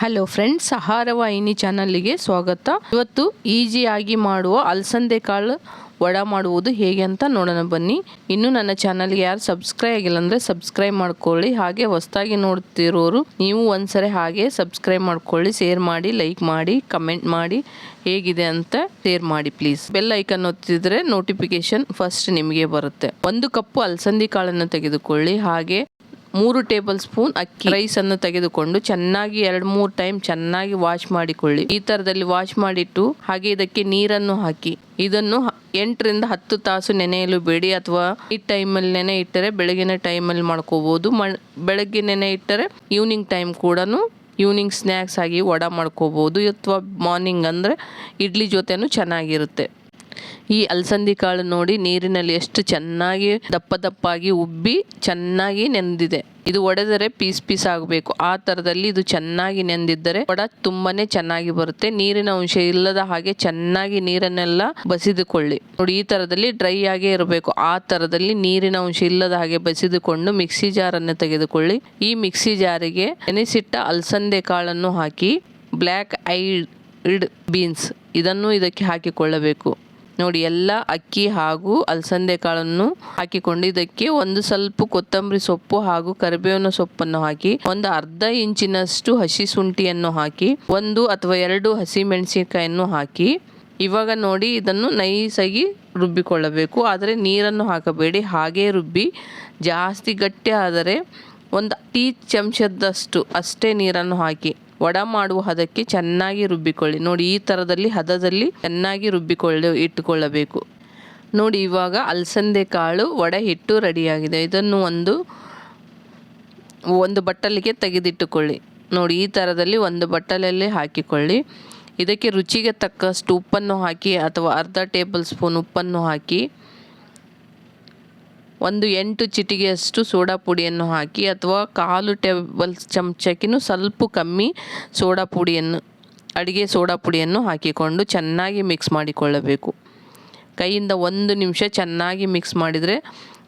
Hello friends ಆಹಾರ ವಾಹಿನಿ ಚಾನಲ್ಗೆ ಸ್ವಾಗತ. ಇವತ್ತು ಈಸಿಯಾಗಿ ಮಾಡುವ ಅಲಸಂದೆ ಕಾಳು ವಡ ಮಾಡುವುದು ಹೇಗೆ ಅಂತ ನೋಡೋಣ ಬನ್ನಿ. ಇನ್ನು ನನ್ನ ಚಾನಲ್ಗೆ ಯಾರು ಸಬ್ಸ್ಕ್ರೈಬ್ ಆಗಿಲ್ಲ ಅಂದರೆ ಸಬ್ಸ್ಕ್ರೈಬ್ ಮಾಡ್ಕೊಳ್ಳಿ. ಹಾಗೆ ಹೊಸದಾಗಿ ನೋಡ್ತಿರೋರು ನೀವು ಒಂದ್ಸರಿ ಹಾಗೆ ಸಬ್ಸ್ಕ್ರೈಬ್ ಮಾಡ್ಕೊಳ್ಳಿ. ಶೇರ್ ಮಾಡಿ ಲೈಕ್ ಮಾಡಿ ಕಮೆಂಟ್ ಮಾಡಿ. ಹೇಗಿದೆ ಅಂತ ಶೇರ್ ಮಾಡಿ ಪ್ಲೀಸ್ ಬೆಲ್ ಐಕನ್ ಒತ್ತಿದ್ರೆ ನೋಟಿಫಿಕೇಶನ್ ಫಸ್ಟ್ ನಿಮಗೆ ಬರುತ್ತೆ. ಒಂದು ಕಪ್ಪು ಅಲಸಂದಿ ಕಾಳನ್ನು ತೆಗೆದುಕೊಳ್ಳಿ. ಹಾಗೆ ಮೂರು ಟೇಬಲ್ ಸ್ಪೂನ್ ಅಕ್ಕಿ. ರೈಸ್ ಅನ್ನು ತೆಗೆದುಕೊಂಡು ಚೆನ್ನಾಗಿ ಎರಡ್ ಮೂರು ಟೈಮ್ ಚೆನ್ನಾಗಿ ವಾಶ್ ಮಾಡಿಕೊಳ್ಳಿ. ಈ ತರದಲ್ಲಿ ವಾಶ್ ಮಾಡಿಟ್ಟು ಹಾಗೆ ಇದಕ್ಕೆ ನೀರನ್ನು ಹಾಕಿ. ಇದನ್ನು ಎಂಟರಿಂದ ಹತ್ತು ತಾಸು ನೆನೆಯಲು ಬೇಡಿ ಅಥವಾ ಈ ಟೈಮಲ್ಲಿ ನೆನೆ ಇಟ್ಟರೆ ಬೆಳಗಿನ ಟೈಮಲ್ಲಿ ಮಾಡ್ಕೋಬಹುದು ಬೆಳಗ್ಗೆ ನೆನೆ ಇಟ್ಟರೆ ಈವ್ನಿಂಗ್ ಟೈಮ್ ಕೂಡ ಈವ್ನಿಂಗ್ ಸ್ನ್ಯಾಕ್ಸ್ ಆಗಿ ವಡ ಮಾಡ್ಕೋಬಹುದು ಅಥವಾ ಮಾರ್ನಿಂಗ್ ಅಂದರೆ ಇಡ್ಲಿ ಜೊತೆನೂ ಚೆನ್ನಾಗಿರುತ್ತೆ. ಈ ಅಲಸಂದಿ ಕಾಳು ನೋಡಿ ನೀರಿನಲ್ಲಿ ಎಷ್ಟು ಚೆನ್ನಾಗಿ ದಪ್ಪ ದಪ್ಪಾಗಿ ಉಬ್ಬಿ ಚೆನ್ನಾಗಿ ನೆಂದಿದೆ. ಇದು ಒಡೆದರೆ ಪೀಸ್ ಪೀಸ್ ಆಗಬೇಕು. ಆ ಥರದಲ್ಲಿ ಇದು ಚೆನ್ನಾಗಿ ನೆಂದಿದ್ದರೆ ವಡ ತುಂಬಾನೇ ಚೆನ್ನಾಗಿ ಬರುತ್ತೆ. ನೀರಿನ ಅಂಶ ಇಲ್ಲದ ಹಾಗೆ ಚೆನ್ನಾಗಿ ನೀರನ್ನೆಲ್ಲ ಬಸಿದುಕೊಳ್ಳಿ. ನೋಡಿ, ಈ ಥರದಲ್ಲಿ ಡ್ರೈ ಆಗೇ ಇರಬೇಕು. ಆ ಥರದಲ್ಲಿ ನೀರಿನ ಅಂಶ ಇಲ್ಲದ ಹಾಗೆ ಬಸಿದುಕೊಂಡು ಮಿಕ್ಸಿ ಜಾರನ್ನು ತೆಗೆದುಕೊಳ್ಳಿ. ಈ ಮಿಕ್ಸಿ ಜಾರಿಗೆ ನೆನೆಸಿಟ್ಟ ಅಲಸಂದೆ ಕಾಳನ್ನು ಹಾಕಿ, ಬ್ಲ್ಯಾಕ್ ಐಡ್ ಬೀನ್ಸ್ ಇದನ್ನು ಇದಕ್ಕೆ ಹಾಕಿಕೊಳ್ಳಬೇಕು. ನೋಡಿ, ಎಲ್ಲ ಅಕ್ಕಿ ಹಾಗೂ ಅಲಸಂದೆ ಕಾಳನ್ನು ಹಾಕಿಕೊಂಡು ಇದಕ್ಕೆ ಒಂದು ಸ್ವಲ್ಪ ಕೊತ್ತಂಬರಿ ಸೊಪ್ಪು ಹಾಗೂ ಕರಿಬೇವಿನ ಸೊಪ್ಪನ್ನು ಹಾಕಿ, ಒಂದು ಅರ್ಧ ಇಂಚಿನಷ್ಟು ಹಸಿ ಶುಂಠಿಯನ್ನು ಹಾಕಿ, ಒಂದು ಅಥವಾ ಎರಡು ಹಸಿ ಮೆಣಸಿನಕಾಯನ್ನು ಹಾಕಿ, ಇವಾಗ ನೋಡಿ ಇದನ್ನು ನೈಸಾಗಿ ರುಬ್ಬಿಕೊಳ್ಳಬೇಕು. ಆದರೆ ನೀರನ್ನು ಹಾಕಬೇಡಿ. ಹಾಗೇ ರುಬ್ಬಿ, ಜಾಸ್ತಿ ಗಟ್ಟಿ ಆದರೆ ಒಂದು ಟೀ ಚಮಚದಷ್ಟು ಅಷ್ಟೇ ನೀರನ್ನು ಹಾಕಿ. ವಡ ಮಾಡುವ ಹದಕ್ಕೆ ಚೆನ್ನಾಗಿ ರುಬ್ಬಿಕೊಳ್ಳಿ. ನೋಡಿ, ಈ ಥರದಲ್ಲಿ ಹದದಲ್ಲಿ ಚೆನ್ನಾಗಿ ರುಬ್ಬಿಕೊಳ್ಳಿ, ಇಟ್ಟುಕೊಳ್ಳಬೇಕು. ನೋಡಿ, ಇವಾಗ ಅಲಸಂದೆ ಕಾಳು ವಡೆ ಹಿಟ್ಟು ರೆಡಿಯಾಗಿದೆ. ಇದನ್ನು ಒಂದು ಒಂದು ಬಟ್ಟಲಿಗೆ ತೆಗೆದಿಟ್ಟುಕೊಳ್ಳಿ. ನೋಡಿ, ಈ ಥರದಲ್ಲಿ ಒಂದು ಬಟ್ಟಲಲ್ಲಿ ಹಾಕಿಕೊಳ್ಳಿ. ಇದಕ್ಕೆ ರುಚಿಗೆ ತಕ್ಕಷ್ಟು ಉಪ್ಪನ್ನು ಹಾಕಿ ಅಥವಾ ಅರ್ಧ ಟೇಬಲ್ ಸ್ಪೂನ್ ಉಪ್ಪನ್ನು ಹಾಕಿ ಒಂದು ಎಂಟು ಚಿಟಿಗೆಯಷ್ಟು ಸೋಡಾ ಪುಡಿಯನ್ನು ಹಾಕಿ ಅಥವಾ ಕಾಲು ಟೇಬಲ್ ಚಮಚಕ್ಕಿನೂ ಸ್ವಲ್ಪ ಕಮ್ಮಿ ಸೋಡಾ ಪುಡಿಯನ್ನು, ಅಡುಗೆ ಸೋಡಾ ಪುಡಿಯನ್ನು ಹಾಕಿಕೊಂಡು ಚೆನ್ನಾಗಿ ಮಿಕ್ಸ್ ಮಾಡಿಕೊಳ್ಳಬೇಕು. ಕೈಯಿಂದ ಒಂದು ನಿಮಿಷ ಚೆನ್ನಾಗಿ ಮಿಕ್ಸ್ ಮಾಡಿದರೆ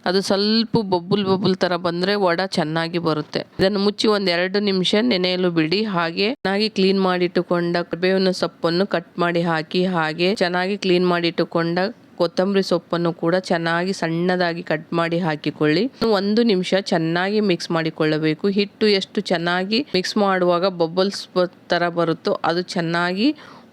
ಅದು ಸ್ವಲ್ಪ ಬಬ್ಬುಲ್ ಬಬ್ಬುಲ್ ಥರ ಬಂದರೆ ವಡ ಚೆನ್ನಾಗಿ ಬರುತ್ತೆ. ಇದನ್ನು ಮುಚ್ಚಿ ಒಂದು ಎರಡು ನಿಮಿಷ ನೆನೆಯಲು ಬಿಡಿ. ಹಾಗೆ ಚೆನ್ನಾಗಿ ಕ್ಲೀನ್ ಮಾಡಿಟ್ಟುಕೊಂಡ ಕರಿಬೇವಿನ ಸೊಪ್ಪನ್ನು ಕಟ್ ಮಾಡಿ ಹಾಕಿ ಹಾಗೆ ಚೆನ್ನಾಗಿ ಕ್ಲೀನ್ ಮಾಡಿಟ್ಟುಕೊಂಡ ಕೊತ್ತಂಬರಿ ಸೊಪ್ಪನ್ನು ಕೂಡ ಚೆನ್ನಾಗಿ ಸಣ್ಣದಾಗಿ ಕಟ್ ಮಾಡಿ ಹಾಕಿಕೊಳ್ಳಿ. ಒಂದು ನಿಮಿಷ ಚೆನ್ನಾಗಿ ಮಿಕ್ಸ್ ಮಾಡಿಕೊಳ್ಳಬೇಕು. ಹಿಟ್ಟು ಎಷ್ಟು ಚೆನ್ನಾಗಿ ಮಿಕ್ಸ್ ಮಾಡುವಾಗ ಬಬಲ್ಸ್ ತರ ಬರುತ್ತೋ ಅದು ಚೆನ್ನಾಗಿ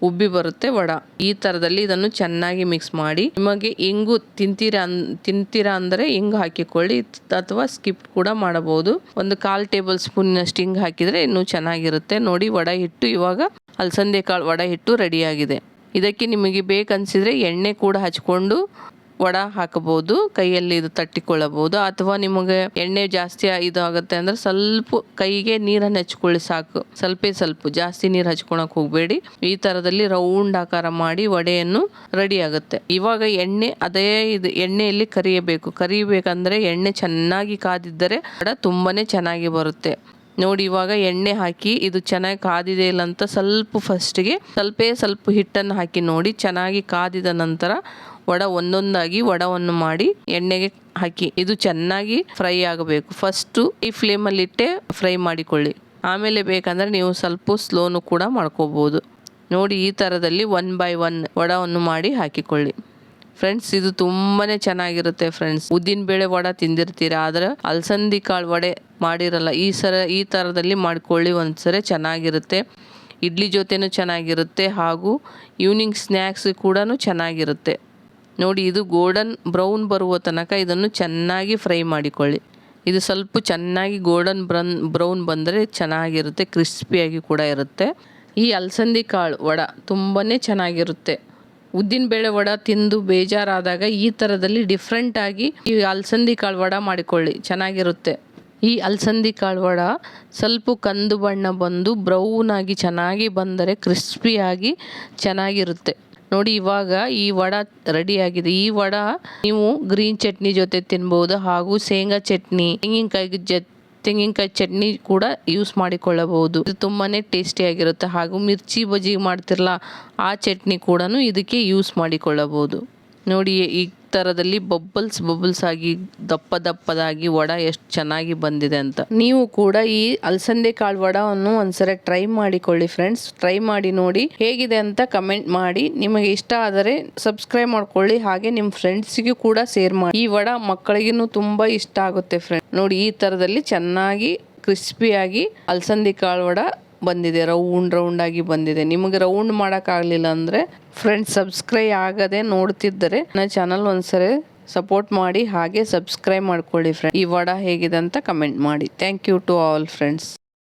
ಉಬ್ಬಿ ಬರುತ್ತೆ ವಡ. ಈ ತರದಲ್ಲಿ ಇದನ್ನು ಚೆನ್ನಾಗಿ ಮಿಕ್ಸ್ ಮಾಡಿ. ನಿಮಗೆ ಇಂಗು ತಿಂತೀರಾ ಅನ್ ತಿಂತೀರಾ ಅಂದರೆ ಇಂಗು ಹಾಕಿಕೊಳ್ಳಿ. ಅಥವಾ ಸ್ಕಿಪ್ ಕೂಡ ಮಾಡಬಹುದು. ಒಂದು ಕಾಲ್ ಟೇಬಲ್ ಸ್ಪೂನ್ ಅಷ್ಟು ಹಿಂಗ್ ಹಾಕಿದ್ರೆ ಇನ್ನೂ ಚೆನ್ನಾಗಿರುತ್ತೆ. ನೋಡಿ, ವಡ ಹಿಟ್ಟು ಇವಾಗ ಅಲಸಂದೆ ಕಾಳು ವಡ ಹಿಟ್ಟು ರೆಡಿಯಾಗಿದೆ ಇದಕ್ಕೆ ನಿಮಗೆ ಬೇಕನ್ಸಿದ್ರೆ ಎಣ್ಣೆ ಕೂಡ ಹಚ್ಕೊಂಡು ವಡ ಹಾಕಬಹುದು, ಕೈಯಲ್ಲಿ ಇದು ತಟ್ಟಿಕೊಳ್ಳಬಹುದು. ಅಥವಾ ನಿಮಗೆ ಎಣ್ಣೆ ಜಾಸ್ತಿ ಇದು ಆಗುತ್ತೆ ಅಂದ್ರೆ ಸ್ವಲ್ಪ ಕೈಗೆ ನೀರನ್ನು ಹಚ್ಕೊಳ್ಳಿ ಸಾಕು. ಸ್ವಲ್ಪ ಸ್ವಲ್ಪ, ಜಾಸ್ತಿ ನೀರು ಹಚ್ಕೊಳಕ್ ಹೋಗಬೇಡಿ. ಈ ತರದಲ್ಲಿ ರೌಂಡ್ ಆಕಾರ ಮಾಡಿ ವಡೆಯನ್ನು ರೆಡಿ ಆಗುತ್ತೆ. ಇವಾಗ ಎಣ್ಣೆ, ಅದೇ ಇದು ಎಣ್ಣೆಯಲ್ಲಿ ಕರಿಯಬೇಕು. ಕರಿಬೇಕಂದ್ರೆ ಎಣ್ಣೆ ಚೆನ್ನಾಗಿ ಕಾದಿದ್ದರೆ ವಡ ತುಂಬಾನೇ ಚೆನ್ನಾಗಿ ಬರುತ್ತೆ. ನೋಡಿ, ಇವಾಗ ಎಣ್ಣೆ ಹಾಕಿ, ಇದು ಚೆನ್ನಾಗಿ ಕಾದಿದೆ ಇಲ್ಲ ಅಂತ ಸ್ವಲ್ಪ ಫಸ್ಟಿಗೆ ಸ್ವಲ್ಪೇ ಸ್ವಲ್ಪ ಹಿಟ್ಟನ್ನು ಹಾಕಿ ನೋಡಿ, ಚೆನ್ನಾಗಿ ಕಾದಿದ ನಂತರ ವಡ ಒಂದೊಂದಾಗಿ ವಡವನ್ನು ಮಾಡಿ ಎಣ್ಣೆಗೆ ಹಾಕಿ, ಇದು ಚೆನ್ನಾಗಿ ಫ್ರೈ ಆಗಬೇಕು. ಫಸ್ಟು ಈ ಫ್ಲೇಮಲ್ಲಿ ಇಟ್ಟೆ ಫ್ರೈ ಮಾಡಿಕೊಳ್ಳಿ. ಆಮೇಲೆ ಬೇಕಂದರೆ ನೀವು ಸ್ವಲ್ಪ ಸ್ಲೋನು ಕೂಡ ಮಾಡ್ಕೋಬೋದು. ನೋಡಿ, ಈ ಥರದಲ್ಲಿ ಒನ್ ಬೈ ಒನ್ ವಡವನ್ನು ಮಾಡಿ ಹಾಕಿಕೊಳ್ಳಿ. ಫ್ರೆಂಡ್ಸ್ ಇದು ತುಂಬಾನೇ ಚೆನ್ನಾಗಿರುತ್ತೆ ಫ್ರೆಂಡ್ಸ್ ಉದ್ದಿನ ಬೇಳೆ ವಡ ತಿಂದಿರ್ತೀರಾ? ಆದ್ರೆ ಅಲಸಂದಿ ಕಾಳು ವಡೆ ಮಾಡಿರಲ್ಲ. ಈ ಸರ, ಈ ಥರದಲ್ಲಿ ಮಾಡ್ಕೊಳ್ಳಿ ಒಂದ್ಸರಿ ಚೆನ್ನಾಗಿರುತ್ತೆ. ಇಡ್ಲಿ ಜೊತೆನೂ ಚೆನ್ನಾಗಿರುತ್ತೆ ಹಾಗೂ ಈವ್ನಿಂಗ್ ಸ್ನ್ಯಾಕ್ಸ್ ಕೂಡ ಚೆನ್ನಾಗಿರುತ್ತೆ. ನೋಡಿ, ಇದು ಗೋಲ್ಡನ್ ಬ್ರೌನ್ ಬರುವ ತನಕ ಇದನ್ನು ಚೆನ್ನಾಗಿ ಫ್ರೈ ಮಾಡಿಕೊಳ್ಳಿ. ಇದು ಸ್ವಲ್ಪ ಚೆನ್ನಾಗಿ ಗೋಲ್ಡನ್ ಬ್ರನ್ ಬ್ರೌನ್ ಬಂದರೆ ಚೆನ್ನಾಗಿರುತ್ತೆ ಕ್ರಿಸ್ಪಿಯಾಗಿ ಕೂಡ ಇರುತ್ತೆ. ಈ ಅಲಸಂದಿ ಕಾಳು ವಡ ತುಂಬಾ ಚೆನ್ನಾಗಿರುತ್ತೆ. ಉದ್ದಿನ ಬೇಳೆ ವಡ ತಿಂದು ಬೇಜಾರಾದಾಗ ಈ ಥರದಲ್ಲಿ ಡಿಫ್ರೆಂಟ್ ಆಗಿ ಈ ಅಲಸಂದಿ ಕಾಳು ವಡ ಮಾಡಿಕೊಳ್ಳಿ. ಚೆನ್ನಾಗಿರುತ್ತೆ. ಈ ಅಲಸಂದಿ ಕಾಳು ವಡ ಸ್ವಲ್ಪ ಕಂದು ಬಣ್ಣ ಬಂದು ಬ್ರೌನ್ ಆಗಿ ಚೆನ್ನಾಗಿ ಬಂದರೆ ಕ್ರಿಸ್ಪಿಯಾಗಿ ಚೆನ್ನಾಗಿರುತ್ತೆ. ನೋಡಿ ಇವಾಗ ಈ ವಡ ರೆಡಿಯಾಗಿದೆ ಈ ವಡ ನೀವು ಗ್ರೀನ್ ಚಟ್ನಿ ಜೊತೆ ತಿನ್ಬೋದು ಹಾಗೂ ಶೇಂಗಾ ಚಟ್ನಿ, ತೆಂಗಿನಕಾಯಿ ಜೊತೆ ತೆಂಗಿನಕಾಯಿ ಚಟ್ನಿ ಕೂಡ ಯೂಸ್ ಮಾಡಿಕೊಳ್ಳಬಹುದು. ಇದು ತುಂಬಾನೇ ಟೇಸ್ಟಿಯಾಗಿರುತ್ತೆ ಹಾಗೂ ಮಿರ್ಚಿ ಬಜ್ಜಿ ಮಾಡ್ತಿರಲ್ಲ ಆ ಚಟ್ನಿ ಕೂಡ ಇದಕ್ಕೆ ಯೂಸ್ ಮಾಡಿಕೊಳ್ಳಬಹುದು. ನೋಡಿ ಈ ಥರದಲ್ಲಿ ಬಬ್ಬಲ್ಸ್ ಬಬ್ಬಲ್ಸ್ ಆಗಿ ದಪ್ಪ ದಪ್ಪದಾಗಿ ವಡ ಎಷ್ಟು ಚೆನ್ನಾಗಿ ಬಂದಿದೆ ಅಂತ. ನೀವು ಕೂಡ ಈ ಅಲಸಂದೆ ಕಾಳು ವಡವನ್ನು ಒಂದ್ಸರಿ ಟ್ರೈ ಮಾಡಿಕೊಳ್ಳಿ ಫ್ರೆಂಡ್ಸ್. ಟ್ರೈ ಮಾಡಿ ನೋಡಿ ಹೇಗಿದೆ ಅಂತ ಕಮೆಂಟ್ ಮಾಡಿ. ನಿಮಗೆ ಇಷ್ಟ ಆದರೆ ಸಬ್ಸ್ಕ್ರೈಬ್ ಮಾಡ್ಕೊಳ್ಳಿ. ಹಾಗೆ ನಿಮ್ಮ ಫ್ರೆಂಡ್ಸ್ಗೂ ಕೂಡ ಶೇರ್ ಮಾಡಿ. ಈ ವಡ ಮಕ್ಕಳಿಗೂ ತುಂಬಾ ಇಷ್ಟ ಆಗುತ್ತೆ ಫ್ರೆಂಡ್. ನೋಡಿ ಈ ಥರದಲ್ಲಿ ಚೆನ್ನಾಗಿ ಕ್ರಿಸ್ಪಿಯಾಗಿ ಅಲಸಂದಿ ಕಾಳು ವಡ ಬಂದಿದೆ, ರೌಂಡ್ ರೌಂಡ್ ಆಗಿ ಬಂದಿದೆ. ನಿಮಗೆ ರೌಂಡ್ ಮಾಡೋಕ್ಕಾಗಲಿಲ್ಲ ಅಂದರೆ ಫ್ರೆಂಡ್ಸ್ ಸಬ್ಸ್ಕ್ರೈಬ್ ಆಗದೆ ನೋಡ್ತಿದ್ದರೆ ನನ್ನ ಚಾನಲ್ ಒಂದ್ಸರಿ ಸಪೋರ್ಟ್ ಮಾಡಿ, ಹಾಗೆ ಸಬ್ಸ್ಕ್ರೈಬ್ ಮಾಡ್ಕೊಳ್ಳಿ ಫ್ರೆಂಡ್ ಈ ವಡ ಹೇಗಿದೆ ಅಂತ ಕಮೆಂಟ್ ಮಾಡಿ. Thank you to all friends